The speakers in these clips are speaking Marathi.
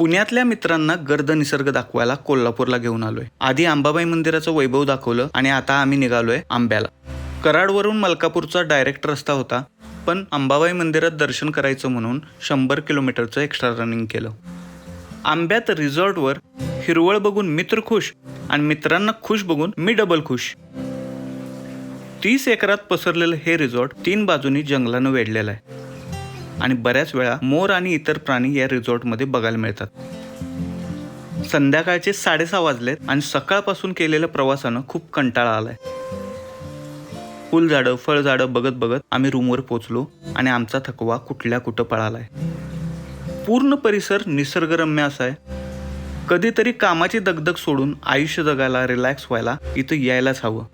पुण्यातल्या मित्रांना गर्द निसर्ग दाखवायला कोल्हापूरला घेऊन आलोय. आधी अंबाबाई मंदिराचं वैभव दाखवलं आणि आता आम्ही निघालोय आंब्याला. कराडवरून मलकापूरचा डायरेक्ट रस्ता होता पण अंबाबाई मंदिरात दर्शन करायचं म्हणून शंभर किलोमीटरचं एक्स्ट्रा रनिंग केलं. आंब्यात रिझॉर्टवर हिरवळ बघून मित्र खुश आणि मित्रांना खुश बघून मी डबल खुश. तीस एकरात पसरलेलं हे रिझॉर्ट तीन बाजूनी जंगलानं वेढलेलं आहे. आणि बऱ्याच वेळा मोर आणि इतर प्राणी या रिसॉर्टमध्ये बघायला मिळतात. संध्याकाळचे साडेसहा वाजलेत आणि सकाळपासून केलेल्या प्रवासानं खूप कंटाळा आलाय. फुलझाडं फळझाडं बघत बघत आम्ही रूमवर पोचलो आणि आमचा थकवा कुठल्या कुठं पळालाय. पूर्ण परिसर निसर्गरम्य असा आहे कधीतरी कामाची दगदग सोडून आयुष्य जगायला रिलॅक्स व्हायला इथं यायलाच हवं.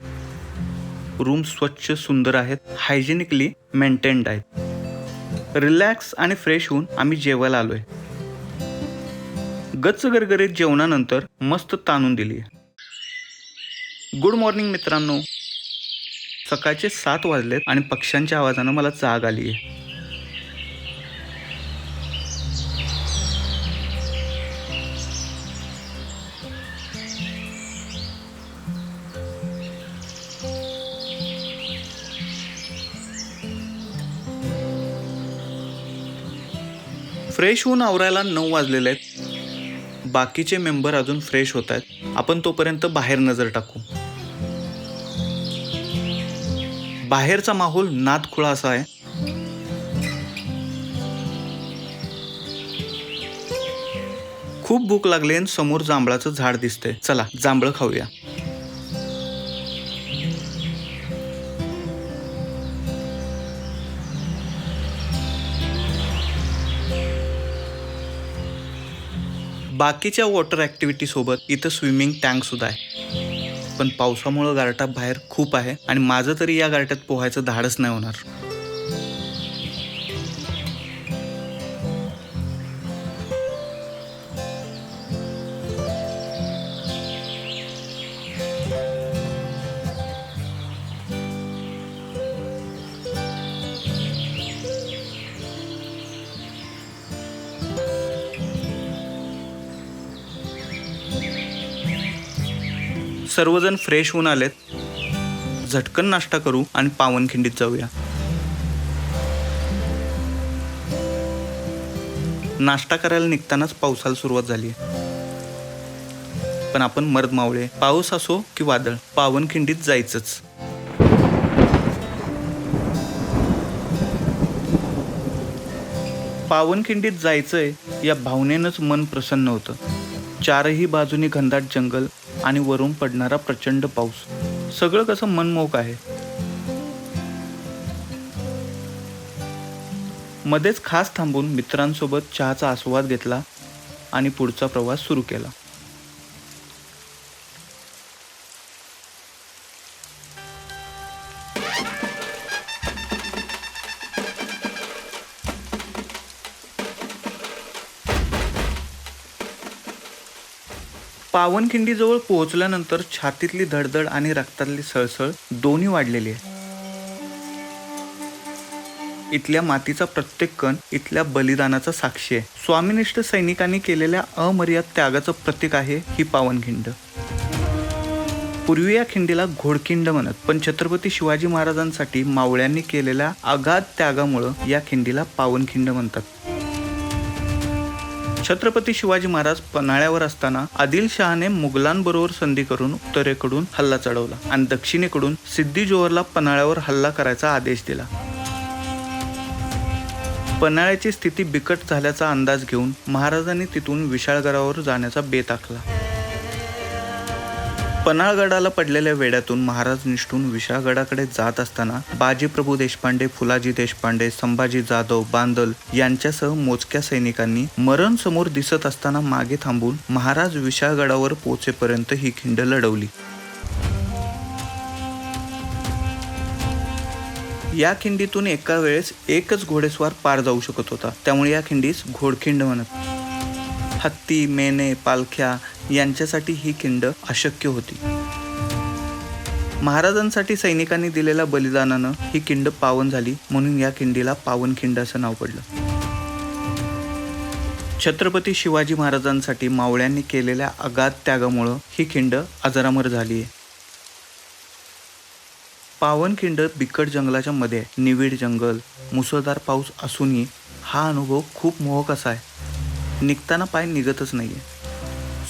रूम स्वच्छ सुंदर आहेत. हायजेनिकली मेंटेन्ड आहेत. रिलॅक्स आणि फ्रेश होऊन आम्ही जेवायला आलोय. गच्च गरगरीत जेवणानंतर मस्त ताणून दिली गुड मॉर्निंग मित्रांनो. सकाळचे सात वाजलेत आणि पक्ष्यांच्या आवाजानं मला जाग आली आहे फ्रेश होऊन आवरायला नऊ वाजलेले आहेत. बाकीचे मेंबर अजून फ्रेश होत आहेत. आपण तोपर्यंत बाहेर नजर टाकू. बाहेरचा माहोल नादखुळा असा आहे. खूप भूक लागली आणि समोर जांभळाचं झाड दिसतंय. चला जांभळं खाऊया. बाकीच्या वॉटर ॲक्टिव्हिटीसोबत इथं स्विमिंग टँक सुद्धा आहे. पण पावसामुळं गारटा बाहेर खूप आहे आणि माझं तरी या गारट्यात पोहायचं धाडच नाही होणार. सर्वजण फ्रेश होऊन आलेत. झटकन नाश्ता करू आणि पावनखिंडीत जाऊया. नाश्ता करायला निघतानाच पावसाला सुरुवात झाली पण आपण मर्द मावळे पाऊस असो की वादळ पावनखिंडीत जायचंच. पावनखिंडीत जायचंय या भावनेनंच मन प्रसन्न होतं. चारही बाजूनी घनदाट जंगल आणि वरून पडणारा प्रचंड पाऊस. सगळं कसं मनमोहक आहे. मध्येच खास थांबून मित्रांसोबत चहाचा आस्वाद घेतला आणि पुढचा प्रवास सुरू केला. पावनखिंडीजवळ पोहोचल्यानंतर छातीतली धडधड आणि रक्तातली सळसळ दोन्ही वाढलेली आहे. इथल्या मातीचा प्रत्येक कण इथल्या बलिदानाचा साक्षी आहे. स्वामिनिष्ठ सैनिकांनी केलेल्या अमर्याद त्यागाचं प्रतीक आहे ही पावनखिंड. पूर्वी या खिंडीला घोडखिंड म्हणत पण छत्रपती शिवाजी महाराजांसाठी मावळ्यांनी केलेल्या अगाध त्यागामुळं या खिंडीला पावनखिंड म्हणतात. छत्रपती शिवाजी महाराज पन्हाळ्यावर असताना आदिलशहाने मुघलांबरोबर संधी करून उत्तरेकडून हल्ला चढवला आणि दक्षिणेकडून सिद्धी जोहरला पन्हाळ्यावर हल्ला करायचा आदेश दिला. पन्हाळ्याची स्थिती बिकट झाल्याचा अंदाज घेऊन महाराजांनी तिथून विशाळगडावर जाण्याचा बेत आखला. पन्हाळगडाला पडलेल्या वेड्यातून महाराज निष्ठून विशाळगडाकडे जात असताना बाजीप्रभू देशपांडे फुलाजी देशपांडे संभाजी जाधव बांदल यांच्यासह मोजक्या सैनिकांनी मरण समोर दिसत असताना मागे थांबून महाराज विशाळगडावर पोचेपर्यंत ही खिंड लढवली. या खिंडीतून एका वेळेस एकच घोडेस्वार पार जाऊ शकत होता. त्यामुळे या खिंडीस घोडखिंड म्हणत. हत्ती मेने पालख्या यांच्यासाठी ही खिंड अशक्य होती. महाराजांसाठी सैनिकांनी दिलेल्या बलिदानानं ही खिंड पावन झाली म्हणून या खिंडीला पावन खिंड असं नाव पडलं. छत्रपती शिवाजी महाराजांसाठी मावळ्यांनी केलेल्या अगाध त्यागामुळं ही खिंड अजरामर झाली आहे पावनखिंड बिकट जंगलाच्या मध्ये निविड जंगल मुसळधार पाऊस असूनही हा अनुभव खूप मोहक असा आहे. निघताना पाय निघतच नाही आहे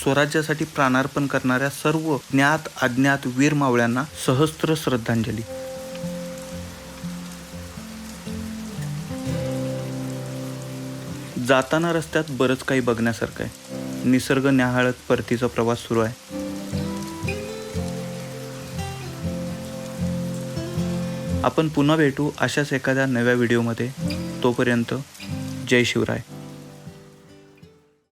स्वराज्यासाठी प्राणार्पण करणाऱ्या सर्व ज्ञात अज्ञात वीर मावळ्यांना सहस्त्र श्रद्धांजली. जाताना रस्त्यात बरंच काही बघण्यासारखं आहे. निसर्ग न्याहाळत परतीचा प्रवास सुरू आहे. आपण पुन्हा भेटू अशाच एखाद्या नव्या व्हिडिओमध्ये. तोपर्यंत जय शिवराय.